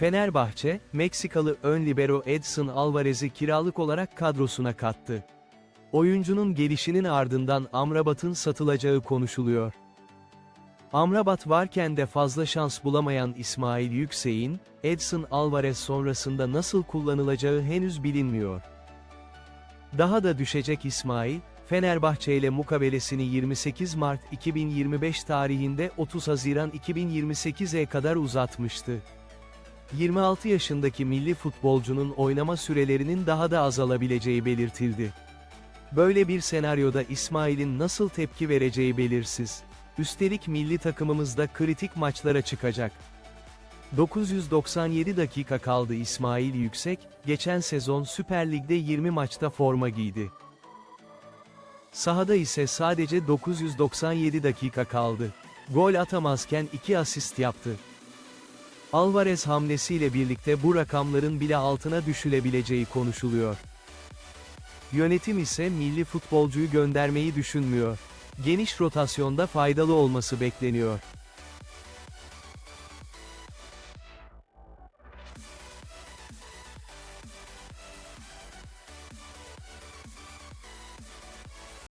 Fenerbahçe, Meksikalı ön libero Edson Alvarez'i kiralık olarak kadrosuna kattı. Oyuncunun gelişinin ardından Amrabat'ın satılacağı konuşuluyor. Amrabat varken de fazla şans bulamayan İsmail Yüksek'in, Edson Alvarez sonrasında nasıl kullanılacağı henüz bilinmiyor. Daha da düşecek İsmail, Fenerbahçe ile mukabelesini 28 Mart 2025 tarihinde 30 Haziran 2028'e kadar uzatmıştı. 26 yaşındaki milli futbolcunun oynama sürelerinin daha da azalabileceği belirtildi. Böyle bir senaryoda İsmail'in nasıl tepki vereceği belirsiz. Üstelik milli takımımızda kritik maçlara çıkacak. 997 dakika kaldı İsmail Yüksek, geçen sezon Süper Lig'de 20 maçta forma giydi. Sahada ise sadece 997 dakika kaldı. Gol atamazken 2 asist yaptı. Alvarez hamlesiyle birlikte bu rakamların bile altına düşülebileceği konuşuluyor. Yönetim ise milli futbolcuyu göndermeyi düşünmüyor. Geniş rotasyonda faydalı olması bekleniyor.